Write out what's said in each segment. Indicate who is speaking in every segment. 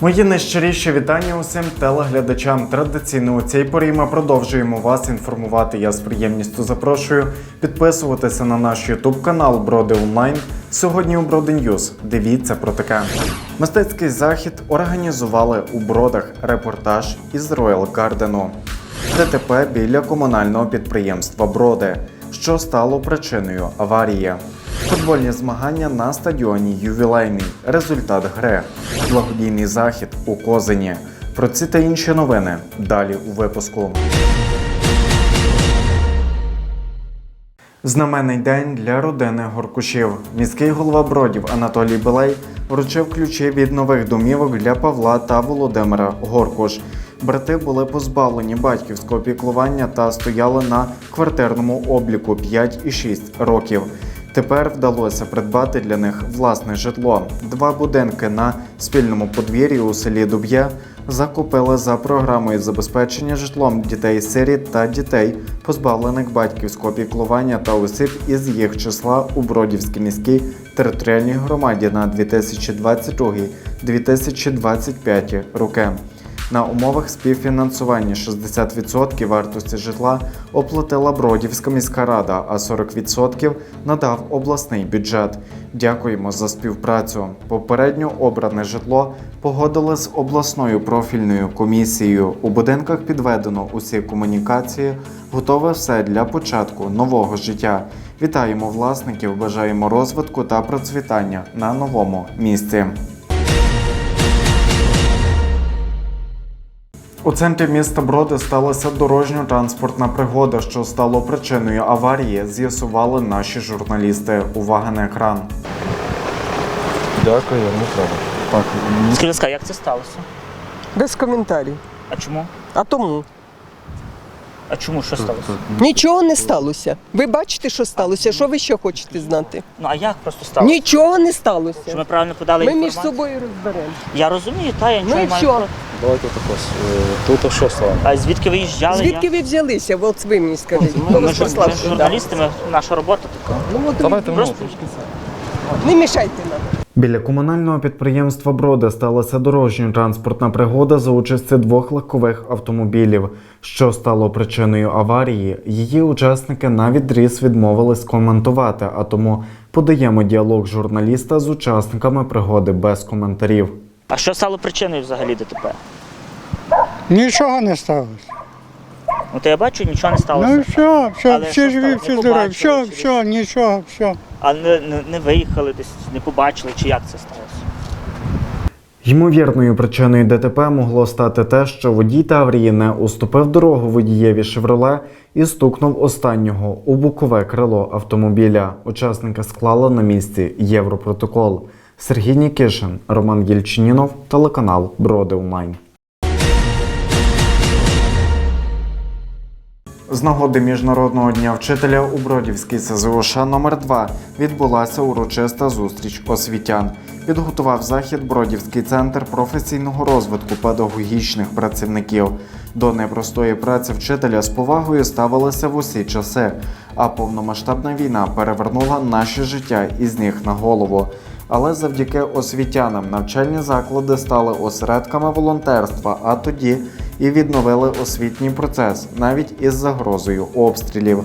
Speaker 1: Мої найщиріші вітання усім телеглядачам. Традиційно у цій порі ми продовжуємо вас інформувати. Я з приємністю запрошую підписуватися на наш Ютуб канал Броди Онлайн. Сьогодні у Броди Ньюз. Дивіться про таке. Мистецький захід організували у бродах репортаж із Роял Гардену. ДТП біля комунального підприємства Броди, що стало причиною аварії. Футбольні змагання на стадіоні Ювілейний. Результат гри. Благодійний захід у Козині. Про ці та інші новини далі у випуску. Знаменний день для родини Горкушів. Міський голова Бродів Анатолій Белей вручив ключі від нових домівок для Павла та Володимира Горкуш. Брати були позбавлені батьківського піклування та стояли на квартирному обліку 5 і 6 років. Тепер вдалося придбати для них власне житло. Два будинки на спільному подвір'ї у селі Дуб'є закупили за програмою забезпечення житлом дітей сиріт та дітей, позбавлених батьківського піклування та осіб із їх числа у Бродівській міській територіальній громаді на 2022-2025 роки. На умовах співфінансування 60% вартості житла оплатила Бродівська міська рада, а 40% надав обласний бюджет. Дякуємо за співпрацю. Попередньо обране житло погодили з обласною профільною комісією. У будинках підведено усі комунікації, готове все для початку нового життя. Вітаємо власників, бажаємо розвитку та процвітання на новому місці. У центрі міста Броди сталася дорожньо-транспортна пригода, що стало причиною аварії. З'ясували наші журналісти. Увага на екран.
Speaker 2: Дякую, не треба. Так,
Speaker 3: Скажіть, як це сталося?
Speaker 4: Без коментарів.
Speaker 3: А чому?
Speaker 4: А тому
Speaker 3: А чому що сталося?
Speaker 4: нічого не сталося. Ви бачите, що сталося? Що ви ще хочете знати?
Speaker 3: Ну а як просто сталося?
Speaker 4: Нічого не
Speaker 3: Що
Speaker 4: сталося.
Speaker 3: ми правильно подали
Speaker 4: Ми між
Speaker 3: інформацію?
Speaker 4: собою розберемо.
Speaker 3: Я розумію, та я
Speaker 4: Ну
Speaker 3: нічого
Speaker 4: і
Speaker 3: не маю.
Speaker 4: що?
Speaker 3: проти.
Speaker 2: давайте так ось. е, Тут що стало?
Speaker 3: А звідки ви їжджали?
Speaker 4: Звідки ви взялися? От ви мені скажіть.
Speaker 3: Ми,
Speaker 4: Хто
Speaker 3: ми,
Speaker 4: вас
Speaker 3: ж-
Speaker 4: послав
Speaker 3: ми
Speaker 4: сюди?
Speaker 3: журналісти, ми, наша робота така.
Speaker 4: Ну от
Speaker 2: Давайте
Speaker 4: ви
Speaker 2: ну,
Speaker 3: Просто-
Speaker 4: не мішайте нам.
Speaker 1: Біля комунального підприємства Броди сталася дорожньо-транспортна пригода за участі двох легкових автомобілів, що стало причиною аварії. Її учасники на відріз відмовились коментувати, а тому подаємо діалог журналіста з учасниками пригоди без коментарів.
Speaker 3: А що стало причиною взагалі ДТП?
Speaker 5: Нічого не сталося.
Speaker 3: Ну то я бачу, нічого не сталося.
Speaker 5: Ну все, все,
Speaker 3: Але
Speaker 5: всі
Speaker 3: що
Speaker 5: живі,
Speaker 3: сталося?
Speaker 5: всі
Speaker 3: Не
Speaker 5: здорові.
Speaker 3: побачили,
Speaker 5: Все,
Speaker 3: чи
Speaker 5: все, нічого, все.
Speaker 3: А не, не, не виїхали десь, не побачили, чи як це сталося?
Speaker 1: Ймовірною причиною ДТП могло стати те, що водій Таврії не уступив дорогу водієві Шевроле і стукнув останнього у бокове крило автомобіля. Учасника склали на місці Європротокол. Сергій Нікишин, Роман Єльчинінов, телеканал Броди Онлайн. З нагоди Міжнародного дня вчителя у Бродівській СЗОШ номер 2 відбулася урочиста зустріч освітян. Підготував захід Бродівський центр професійного розвитку педагогічних працівників. До непростої праці вчителя з повагою ставилися в усі часи, а повномасштабна війна перевернула наше життя із ніг на голову. Але завдяки освітянам навчальні заклади стали осередками волонтерства, а тоді і відновили освітній процес навіть із загрозою обстрілів.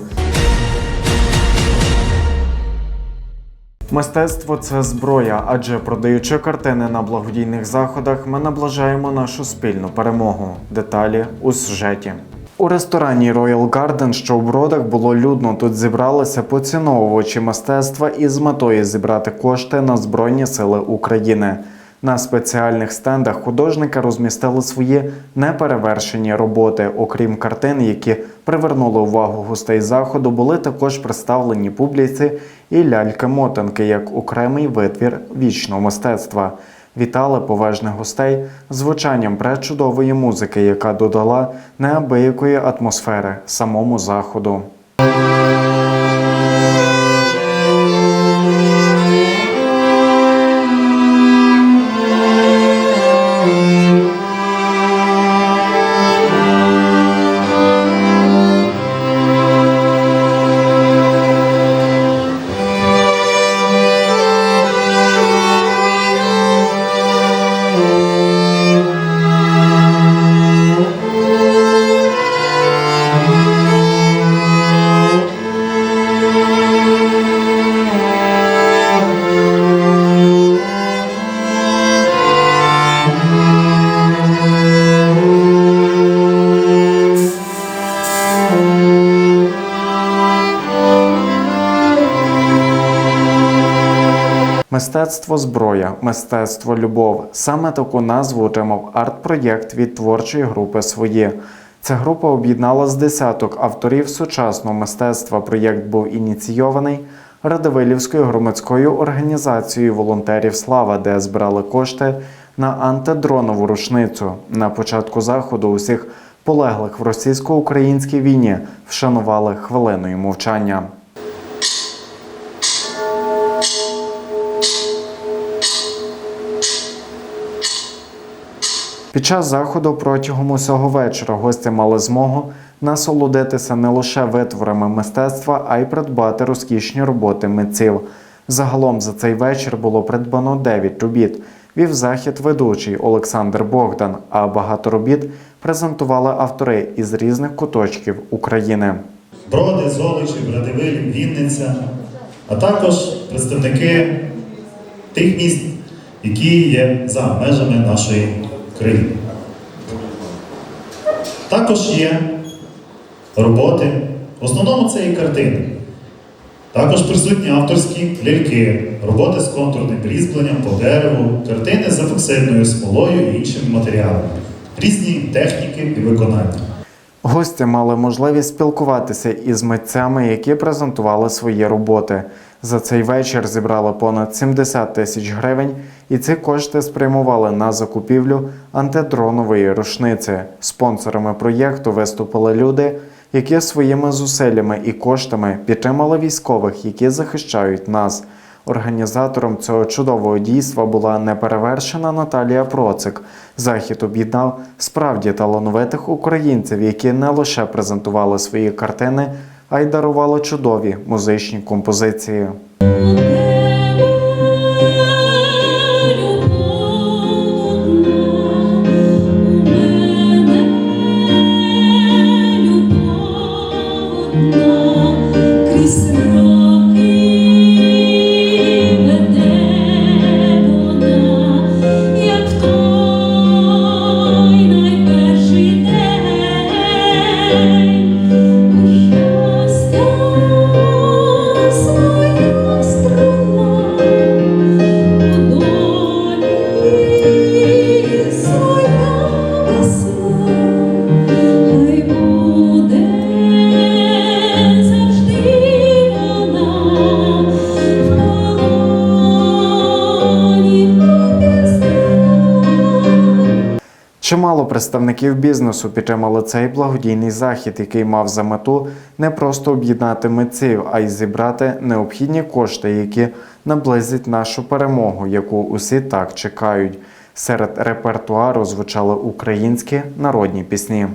Speaker 1: Мистецтво це зброя, адже продаючи картини на благодійних заходах, ми наближаємо нашу спільну перемогу. Деталі у сюжеті. У ресторані Royal Garden, що у бродах, було людно. Тут зібралися поціновувачі мистецтва із метою зібрати кошти на Збройні Сили України. На спеціальних стендах художники розмістили свої неперевершені роботи. Окрім картин, які привернули увагу гостей заходу, були також представлені публіці і ляльки-мотанки як окремий витвір вічного мистецтва. Вітали поважних гостей звучанням пречудової музики, яка додала неабиякої атмосфери самому заходу. Мистецтво зброя, мистецтво любов. Саме таку назву отримав арт-проєкт від творчої групи Своє. Ця група об'єднала з десяток авторів сучасного мистецтва. Проєкт був ініційований Радивилівською громадською організацією волонтерів Слава, де збирали кошти на антидронову рушницю. На початку заходу усіх полеглих в російсько-українській війні вшанували хвилиною мовчання. Під час заходу протягом усього вечора гості мали змогу насолодитися не лише витворами мистецтва, а й придбати розкішні роботи митців. Загалом за цей вечір було придбано 9 робіт. Вів захід ведучий Олександр Богдан, а багато робіт презентували автори із різних куточків України.
Speaker 6: Броди, Золочі, Радивилів, Вінниця, а також представники тих міст, які є за межами нашої країни. Також є роботи, в основному це і картини. Також присутні авторські ляльки, роботи з контурним різьбленням по дереву, картини з епоксидною смолою і іншими матеріалами, різні техніки і виконання.
Speaker 1: Гості мали можливість спілкуватися із митцями, які презентували свої роботи. За цей вечір зібрали понад 70 тисяч гривень, і ці кошти спрямували на закупівлю антидронової рушниці. Спонсорами проєкту виступили люди, які своїми зусиллями і коштами підтримали військових, які захищають нас. Організатором цього чудового дійства була неперевершена Наталія Процик. Захід об'єднав справді талановитих українців, які не лише презентували свої картини, а й дарувало чудові музичні композиції. Чимало представників бізнесу підтримали цей благодійний захід, який мав за мету не просто об'єднати митців, а й зібрати необхідні кошти, які наблизять нашу перемогу, яку усі так чекають. Серед репертуару звучали українські народні пісні.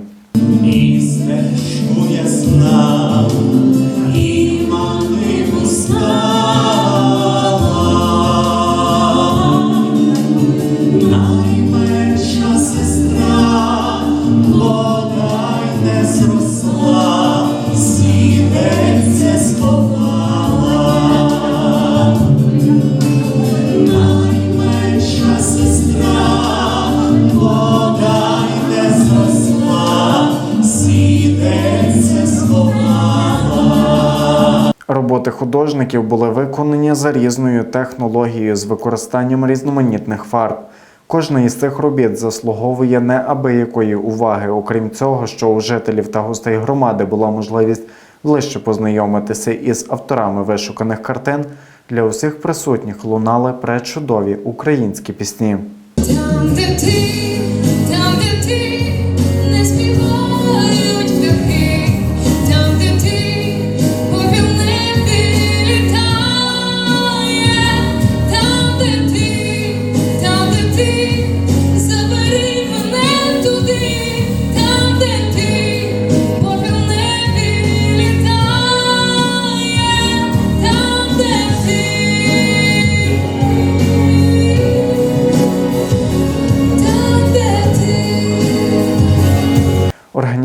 Speaker 1: Роботи художників були виконані за різною технологією з використанням різноманітних фарб. Кожна із цих робіт заслуговує неабиякої уваги, окрім цього, що у жителів та гостей громади була можливість ближче познайомитися із авторами вишуканих картин. Для усіх присутніх лунали пречудові українські пісні.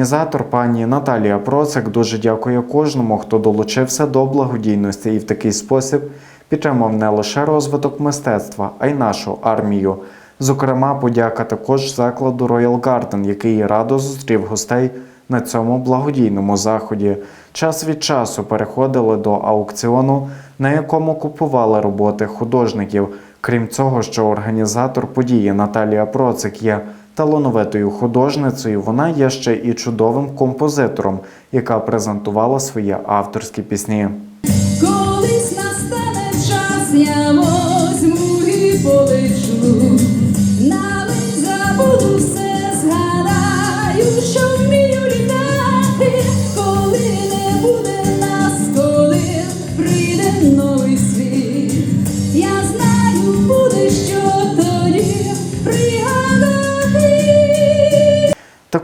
Speaker 1: Організатор пані Наталія Процик дуже дякує кожному, хто долучився до благодійності і в такий спосіб підтримав не лише розвиток мистецтва, а й нашу армію. Зокрема, подяка також закладу Royal Garden, який радо зустрів гостей на цьому благодійному заході. час від часу переходили до аукціону, на якому купували роботи художників. Крім цього, що організатор події Наталія Процик є талановитою художницею, вона є ще і чудовим композитором, яка презентувала свої авторські пісні.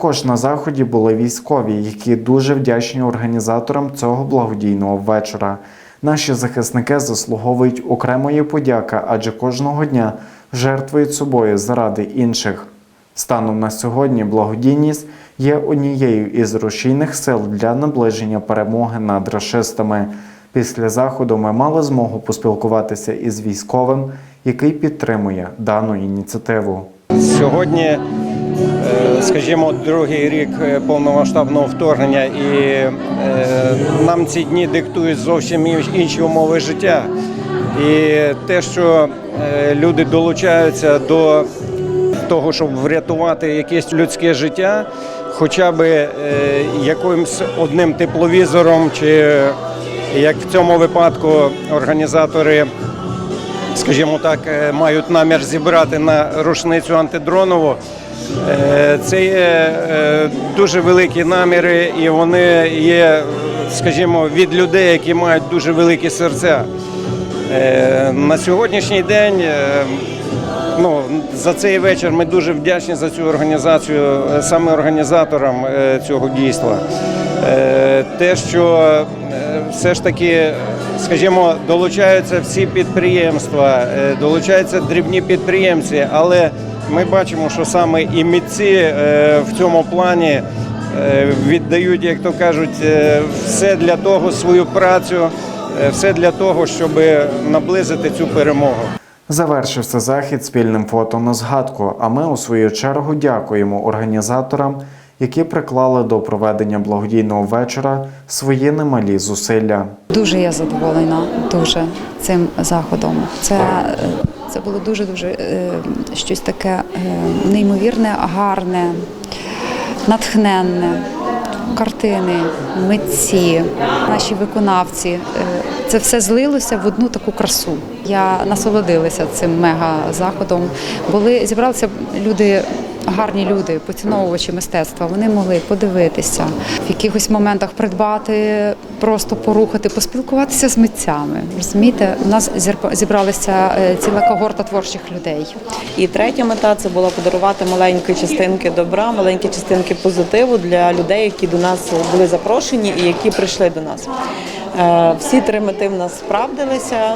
Speaker 1: Також на заході були військові, які дуже вдячні організаторам цього благодійного вечора. Наші захисники заслуговують окремої подяки, адже кожного дня жертвують собою заради інших. Станом на сьогодні благодійність є однією із рушійних сил для наближення перемоги над расистами. Після заходу ми мали змогу поспілкуватися із військовим, який підтримує дану ініціативу.
Speaker 7: Сьогодні, скажімо, другий рік е, повномасштабного вторгнення, і е, нам ці дні диктують зовсім інші умови життя. І те, що е, люди долучаються до того, щоб врятувати якесь людське життя, хоча б е, якимось одним тепловізором, чи як в цьому випадку організатори скажімо так, е, мають намір зібрати на рушницю антидронову. Е, Це є е, дуже великі наміри, і вони є, скажімо, від людей, які мають дуже великі серця. Е, На сьогоднішній день ну, за цей вечір ми дуже вдячні за цю організацію, саме організаторам цього дійства. Те, що все ж таки, скажімо, долучаються всі підприємства, долучаються дрібні підприємці, але ми бачимо, що саме і митці е, в цьому плані е, віддають, як то кажуть, е, все для того, свою працю, все для того, щоб наблизити цю перемогу.
Speaker 1: Завершився захід спільним фото на згадку. А ми у свою чергу дякуємо організаторам, які приклали до проведення благодійного вечора свої немалі зусилля.
Speaker 8: Дуже я задоволена дуже цим заходом. Це, це було дуже дуже щось таке е, неймовірне, гарне, натхненне. Картини, митці, наші виконавці. Е, Це все злилося в одну таку красу. Я насолодилася цим мега заходом. Були зібралися люди, гарні люди, поціновувачі мистецтва. Вони могли подивитися, в якихось моментах придбати, просто порухати, поспілкуватися з митцями. Розумієте, у нас зібралися е, ціла когорта творчих людей.
Speaker 9: І третя мета це була подарувати маленькі частинки добра, маленькі частинки позитиву для людей, які до нас були запрошені і які прийшли до нас. Е, Всі три мети в нас справдилися.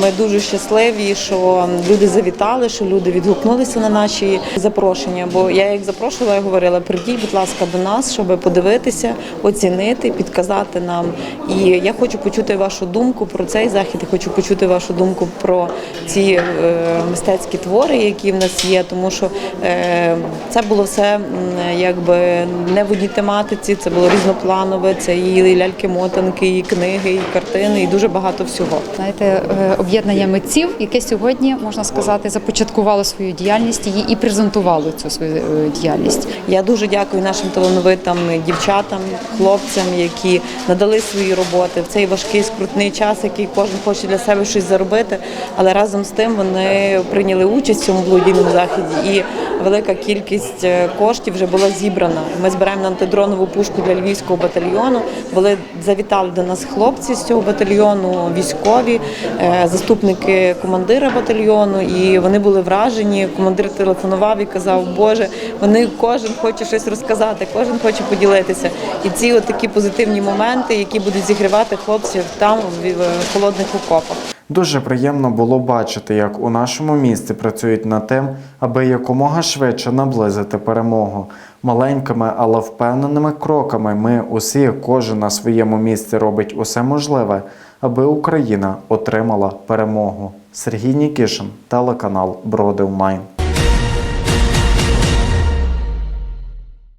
Speaker 9: Ми дуже щасливі, що люди завітали, що люди відгукнулися на наші запрошення. Бо я як запрошувала, я говорила, прийдіть, будь ласка, до нас, щоб подивитися, оцінити, підказати нам. І я хочу почути вашу думку про цей захід. Я хочу почути вашу думку про ці е, мистецькі твори, які в нас є, тому що е, це було все якби не в одній тематиці, це було різнопланове, це і ляльки-мотанки, і книги, і картини, і дуже багато всього.
Speaker 8: Знаєте, е, об'єднання митців, яке сьогодні можна сказати, започаткувало свою діяльність і, і презентувало цю свою е, діяльність.
Speaker 9: Я дуже дякую нашим талановитим дівчатам, хлопцям, які надали свої роботи в цей важкий скрутний час, який кожен хоче для себе щось заробити. Але разом з тим вони прийняли участь в цьому благодійному заході, і велика кількість е, коштів вже була зібрана. Ми збираємо антидронову пушку для львівського батальйону. Були завітали до нас хлопці з цього батальйону, військові, е, заступники командира батальйону, і вони були вражені. Командир телефонував і казав, Боже, вони кожен хоче щось розказати, кожен хоче поділитися. І ці от такі позитивні моменти, які будуть зігрівати хлопців там в холодних окопах.
Speaker 1: Дуже приємно було бачити, як у нашому місті працюють над тим, аби якомога швидше наблизити перемогу. Маленькими, але впевненими кроками ми усі, кожен на своєму місці робить усе можливе, аби Україна отримала перемогу. Сергій Нікішин, телеканал Броди Онлайн.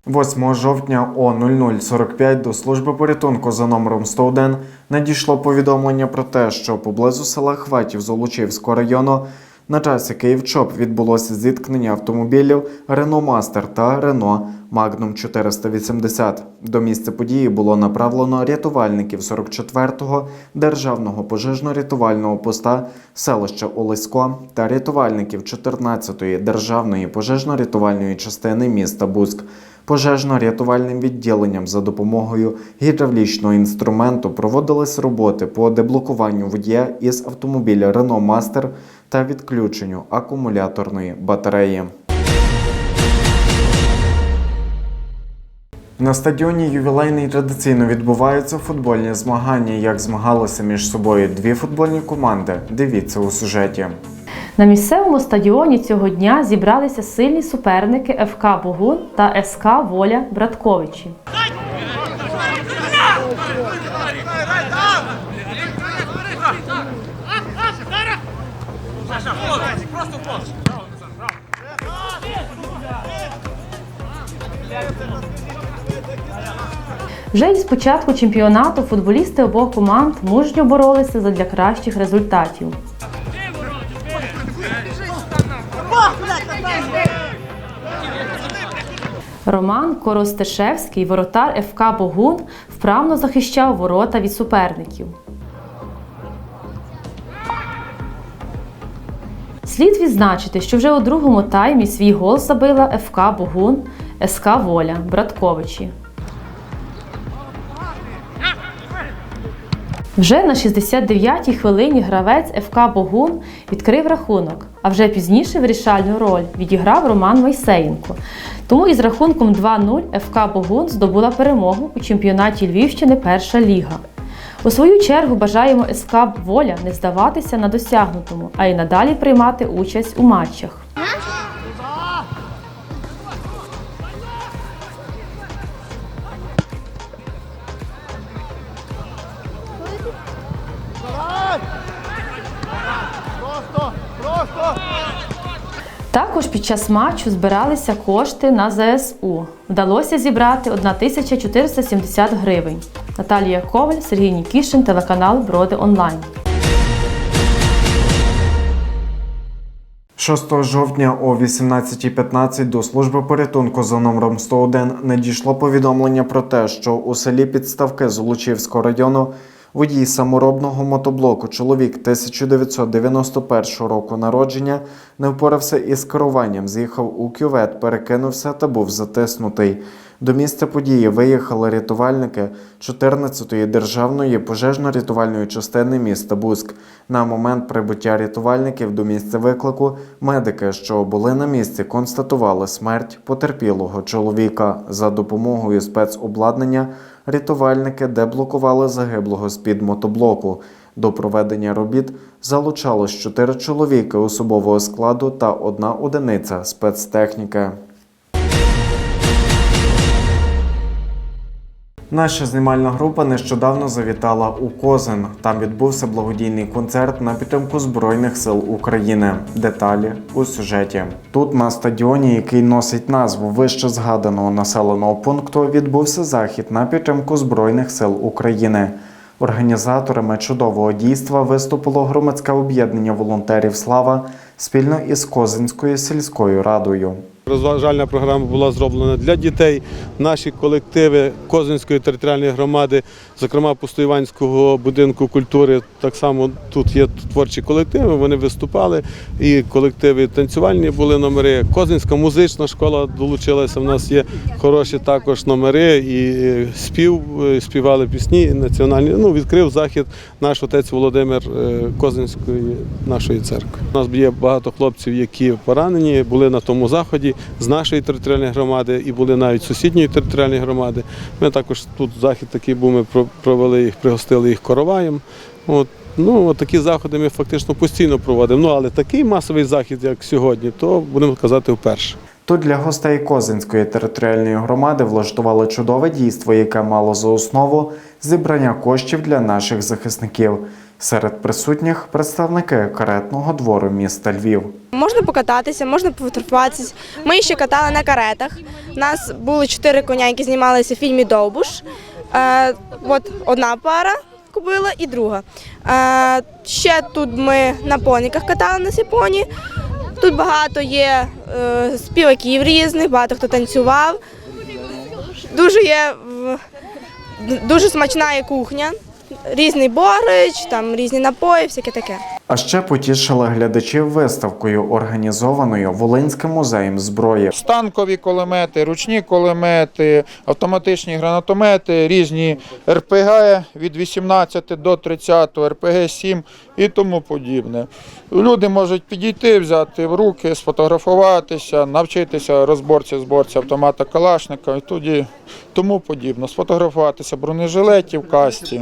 Speaker 1: 8 жовтня о 00.45 до служби порятунку за номером 101 надійшло повідомлення про те, що поблизу села Хватів Золочівського району на часі Київчоп відбулося зіткнення автомобілів Renault Master та Renault Magnum 480. До місця події було направлено рятувальників 44-го державного пожежно-рятувального поста селища Олесько та рятувальників 14-ї державної пожежно-рятувальної частини міста Буськ. Пожежно-рятувальним відділенням за допомогою гідравлічного інструменту проводились роботи по деблокуванню водія із автомобіля Renault Master та відключенню акумуляторної батареї. На стадіоні ювілейний традиційно відбуваються футбольні змагання. Як змагалися між собою дві футбольні команди. Дивіться у сюжеті.
Speaker 10: На місцевому стадіоні цього дня зібралися сильні суперники ФК Богун та СК Воля Братковичі. Вже із початку чемпіонату футболісти обох команд мужньо боролися задля кращих результатів. Роман Коростешевський, воротар ФК Богун, вправно захищав ворота від суперників. Слід відзначити, що вже у другому таймі свій гол забила ФК Богун, СК Воля Братковичі. Вже на 69-й хвилині гравець ФК Богун відкрив рахунок, а вже пізніше вирішальну роль відіграв Роман Мойсеєнко. Тому із рахунком 2-0 ФК Богун здобула перемогу у чемпіонаті Львівщини Перша ліга. У свою чергу бажаємо СК Воля не здаватися на досягнутому, а й надалі приймати участь у матчах. Час матчу збиралися кошти на ЗСУ. Вдалося зібрати 1470 гривень. Наталія Коваль, Сергій Нікішин, телеканал Броди Онлайн.
Speaker 1: 6 жовтня о 18.15 до служби порятунку за номером 101 надійшло повідомлення про те, що у селі Підставки Золочівського району водій саморобного мотоблоку, чоловік 1991 року народження, не впорався із керуванням, з'їхав у кювет, перекинувся та був затиснутий. До місця події виїхали рятувальники 14-ї державної пожежно-рятувальної частини міста Буськ. На момент прибуття рятувальників до місця виклику медики, що були на місці, констатували смерть потерпілого чоловіка. За допомогою спецобладнання рятувальники деблокували загиблого з-під мотоблоку. До проведення робіт залучалось 4 чоловіки особового складу та одна одиниця спецтехніки. Наша знімальна група нещодавно завітала у Козин. Там відбувся благодійний концерт на підтримку Збройних сил України. Деталі у сюжеті. Тут на стадіоні, який носить назву вище згаданого населеного пункту, відбувся захід на підтримку Збройних сил України. Організаторами чудового дійства виступило громадське об'єднання волонтерів Слава спільно із Козинською сільською радою.
Speaker 11: Розважальна програма була зроблена для дітей. Наші колективи Козинської територіальної громади, зокрема Пустоїванського будинку культури, так само тут є творчі колективи. Вони виступали, і колективи танцювальні були номери. Козинська музична школа долучилася. У нас є хороші також номери і спів, е, співали пісні національні. Ну, відкрив захід наш отець Володимир е, Козинської нашої церкви. У нас є багато хлопців, які поранені, були на тому заході з нашої територіальної громади і були навіть сусідньої територіальної громади. Ми також тут захід такий був, ми провели їх, пригостили їх короваєм. От. Ну, от такі заходи ми фактично постійно проводимо. Ну, але такий масовий захід, як сьогодні, то будемо казати вперше.
Speaker 1: Тут для гостей Козинської територіальної громади влаштували чудове дійство, яке мало за основу зібрання коштів для наших захисників. Серед присутніх представники каретного двору міста Львів.
Speaker 12: Можна покататися, можна пофотографуватися. Ми ще катали на каретах. У нас були чотири коня, які знімалися в фільмі Довбуш. Е, от одна пара купила і друга. Е, ще тут ми на поніках катали на сіпоні. Тут багато є е, співаків різних, багато хто танцював. Дуже є дуже смачна кухня, різний борщ, там різні напої, всяке таке.
Speaker 1: А ще потішила глядачів виставкою, організованою Волинським музеєм зброї.
Speaker 13: Станкові кулемети, ручні кулемети, автоматичні гранатомети, різні РПГ від 18 до 30, РПГ-7 і тому подібне. Люди можуть підійти, взяти в руки, сфотографуватися, навчитися розборці зборці автомата Калашника і тоді тому подібне. Сфотографуватися бронежилетів, касті.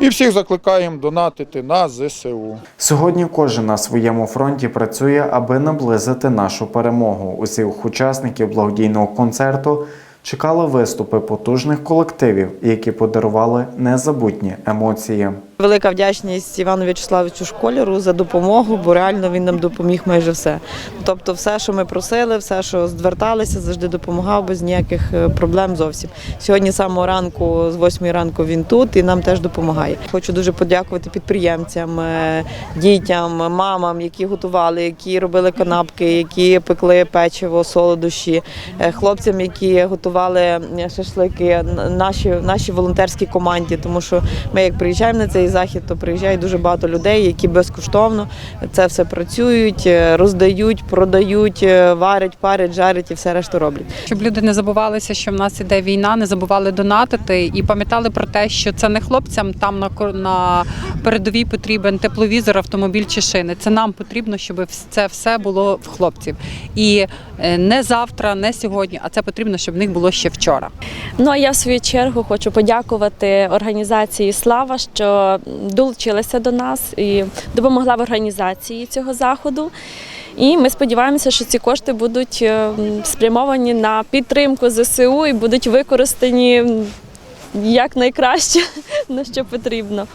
Speaker 13: І всіх закликаємо донатити на ЗСУ.
Speaker 1: Сьогодні кожен на своєму фронті працює, аби наблизити нашу перемогу. Усіх учасників благодійного концерту чекали виступи потужних колективів, які подарували незабутні емоції.
Speaker 9: Велика вдячність Івану В'ячеславовичу Школяру за допомогу, бо реально він нам допоміг майже все. Тобто, все, що ми просили, все, що зверталися, завжди допомагав без ніяких е, проблем зовсім. Сьогодні з самого ранку, з 8 ранку він тут і нам теж допомагає. Хочу дуже подякувати підприємцям, е, дітям, мамам, які готували, які робили канапки, які пекли печиво, солодощі, е, хлопцям, які готували шашлики, наші, нашій волонтерській команді, тому що ми як приїжджаємо на цей захід, то приїжджає дуже багато людей, які безкоштовно це все працюють, е, роздають, продають, е, варять, парять, жарять і все решту роблять.
Speaker 14: щоб люди не забувалися, що в нас іде війна, не забували донатити і пам'ятали про те, що це не хлопцям там на на передовій потрібен тепловізор, автомобіль чи шини. Це нам потрібно, щоб це все було в хлопців. І е, не завтра, не сьогодні, а це потрібно, щоб в них було ще вчора.
Speaker 15: Ну а я в свою чергу хочу подякувати організації Слава, що долучилася до нас і допомогла в організації цього заходу. І ми сподіваємося, що ці кошти будуть е, спрямовані на підтримку ЗСУ і будуть використані м, якнайкраще, на що потрібно.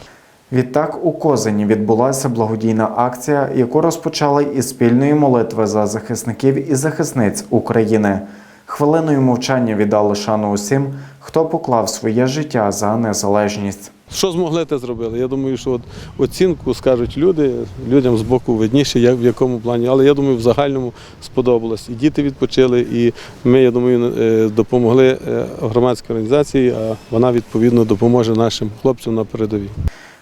Speaker 1: Відтак у Козині відбулася благодійна акція, яку розпочали із спільної молитви за захисників і захисниць України. Хвилиною мовчання віддали шану усім, хто поклав своє життя за незалежність.
Speaker 11: Що змогли, те зробили. Я думаю, що от оцінку скажуть люди, людям з боку видніше, як в якому плані. Але я думаю, в загальному сподобалось. І діти відпочили, і ми, я думаю, е, допомогли е, громадській організації, а вона відповідно допоможе нашим хлопцям на передовій.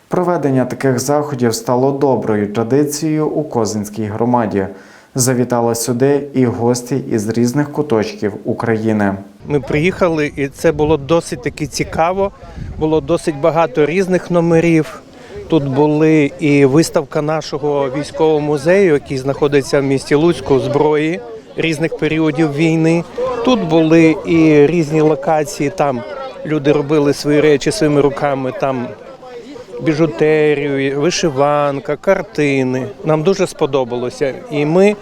Speaker 1: Проведення таких заходів стало доброю традицією у Козинській громаді. Завітали сюди і гості із різних куточків України.
Speaker 16: Ми приїхали, і це було досить таки цікаво. Було досить багато різних номерів. Тут були і виставка нашого військового музею, який знаходиться в місті Луцьку, зброї різних періодів війни. Тут були і різні локації. Там люди робили свої речі своїми руками. Там біжутерію, вишиванка, картини. Нам дуже сподобалося. І ми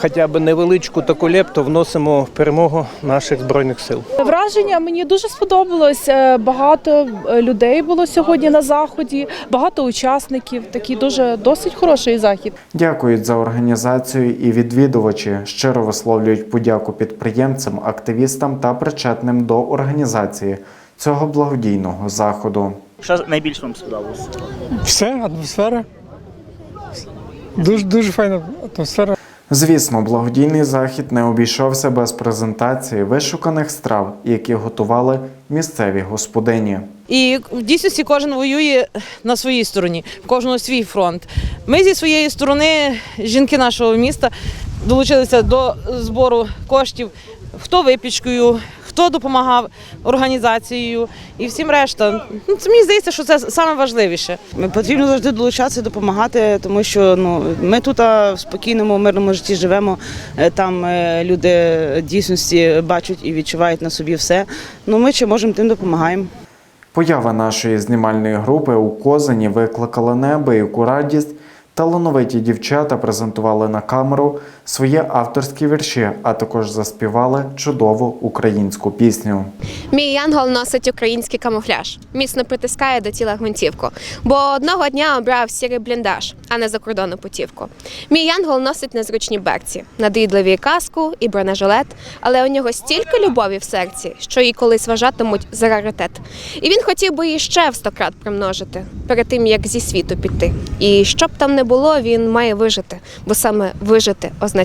Speaker 16: хоча б невеличку таку лепту вносимо в перемогу наших збройних сил.
Speaker 17: Враження мені дуже сподобалось. Е, Багато е, людей було сьогодні на заході, багато учасників. Такий дуже досить хороший захід.
Speaker 1: Дякують за організацію і відвідувачі. Щиро висловлюють подяку підприємцям, активістам та причетним до організації цього благодійного заходу.
Speaker 3: Що найбільше вам сподобалося?
Speaker 5: Все, атмосфера. Дуже дуже файна атмосфера.
Speaker 1: Звісно, благодійний захід не обійшовся без презентації вишуканих страв, які готували місцеві господині.
Speaker 18: І в дійсності кожен воює на своїй стороні, в кожного свій фронт. Ми зі своєї сторони, жінки нашого міста, долучилися до збору коштів, хто випічкою, хто допомагав організацією і всім решта. Ну, це мені здається, що це саме важливіше.
Speaker 19: Потрібно завжди долучатися, допомагати, тому що ну ми тут в спокійному, мирному житті живемо. Е, Там е, люди дійсності бачать і відчувають на собі все. Ну ми чи можемо тим допомагаємо.
Speaker 1: Поява нашої знімальної групи у Козині викликала неабияку радість. Талановиті дівчата презентували на камеру свої авторські вірші, а також заспівали чудову українську пісню.
Speaker 20: Мій янгол носить український камуфляж, міцно притискає до тіла гвинтівку, бо одного дня обрав сірий бліндаж, а не закордонну путівку. Мій янгол носить незручні берці, надоїдливі каску і бронежилет, але у нього стільки любові в серці, що її колись вважатимуть за раритет. І він хотів би її ще в сто крат примножити перед тим, як зі світу піти. І щоб там не було, він має вижити, бо саме вижити означає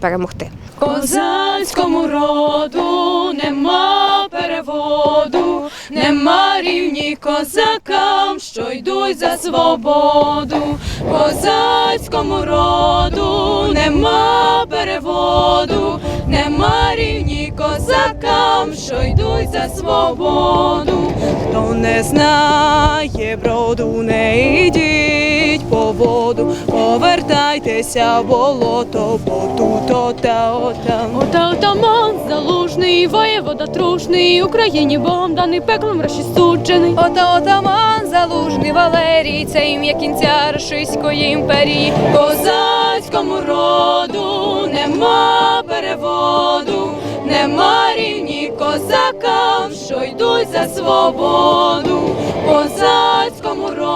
Speaker 20: перемогти.
Speaker 21: Козацькому роду нема переводу, нема рівні козакам, що йдуть за свободу. Козацькому роду нема переводу, нема рівні козакам, що йдуть за свободу. Хто не знає броду, не йдіть по воду, повертайтеся в болото, бо тут ота ота. Ота отаман залужний, воєвода трушний, Україні Богом даний пеклом розчистуджений. Ота отаман залужний Валерій, це ім'я кінця Російської імперії. Козацькому роду нема переводу, нема рівні козакам, що йдуть за свободу. Козацькому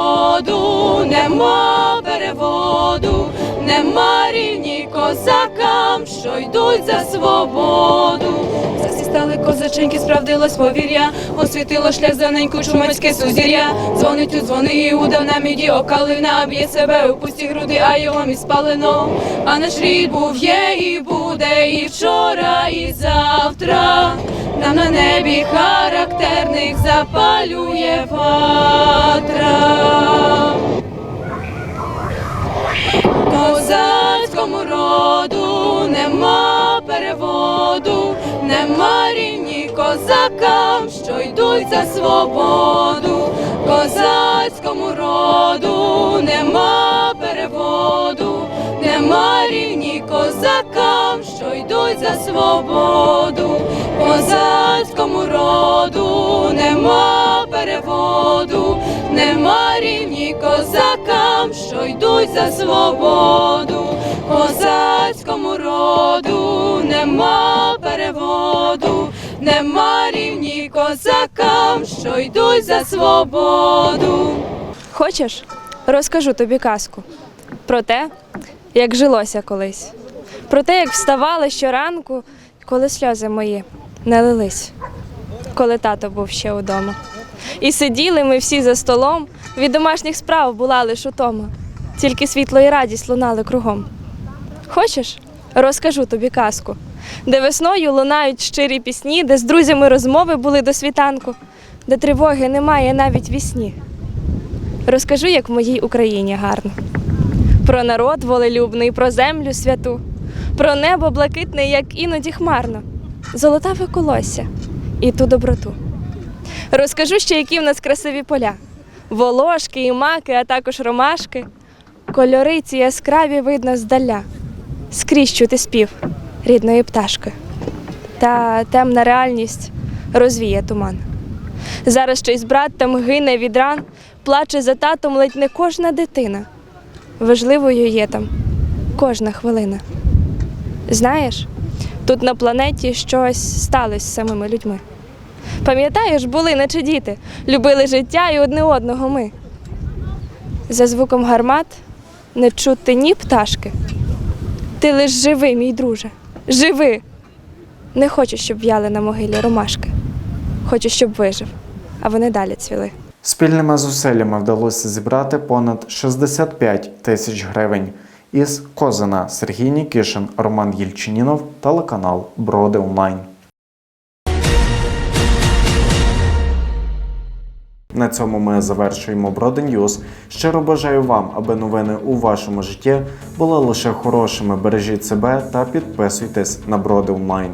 Speaker 21: роду нема переводу, нема рівні козакам, що йдуть за свободу. Засістали козаченьки, справдилось повір'я, освітило шлях за неньку чумацьке сузір'я. Дзвонить у дзвони, удав на міді окалина, б'є себе у пусті груди, а його міст спалено. А наш рід був є і буде, і вчора, і завтра. Нам на небі характерних запалює ватра. Козацькому роду нема переводу, нема рівні козакам, що йдуть за свободу. Козацькому роду нема переводу, нема рівні козакам, що йдуть за свободу. Козацькому роду нема переводу, нема рівні козакам, що йдуть за свободу. Козацькому роду нема переводу, нема рівні козакам, що йдуть за свободу.
Speaker 12: Хочеш, розкажу тобі казку про те, як жилося колись, про те, як вставали щоранку, коли сльози мої не лились, коли тато був ще удома. І сиділи ми всі за столом, від домашніх справ була лиш утома, тільки світло і радість лунали кругом. Хочеш, розкажу тобі казку, де весною лунають щирі пісні, де з друзями розмови були до світанку, де тривоги немає навіть вісні. Розкажу, як в моїй Україні гарно. Про народ волелюбний, про землю святу, про небо блакитне, як іноді хмарно, золотаве колосся і ту доброту. Розкажу ще, які в нас красиві поля, волошки і маки, а також ромашки. Кольори ці яскраві видно здаля, скрізь чути спів рідної пташки. Та темна реальність розвіє туман. Зараз щось брат там гине від ран, плаче за татом ледь не кожна дитина. Важливою є там кожна хвилина. Знаєш, тут на планеті щось сталося з самими людьми. Пам'ятаєш, були, наче діти, любили життя і одне одного ми. За звуком гармат не чути ні пташки. Ти лиш живи, мій друже, живи. Не хочу, щоб в'яли на могилі ромашки. Хочу, щоб вижив, а вони далі цвіли.
Speaker 1: Спільними зусиллями вдалося зібрати понад 65 тисяч гривень. Із Козина Сергій Нікішин, Роман Єльчинінов, телеканал Броди Онлайн. На цьому ми завершуємо Броди Ньюз. Щиро бажаю вам, аби новини у вашому житті були лише хорошими. Бережіть себе та підписуйтесь на Броди Онлайн.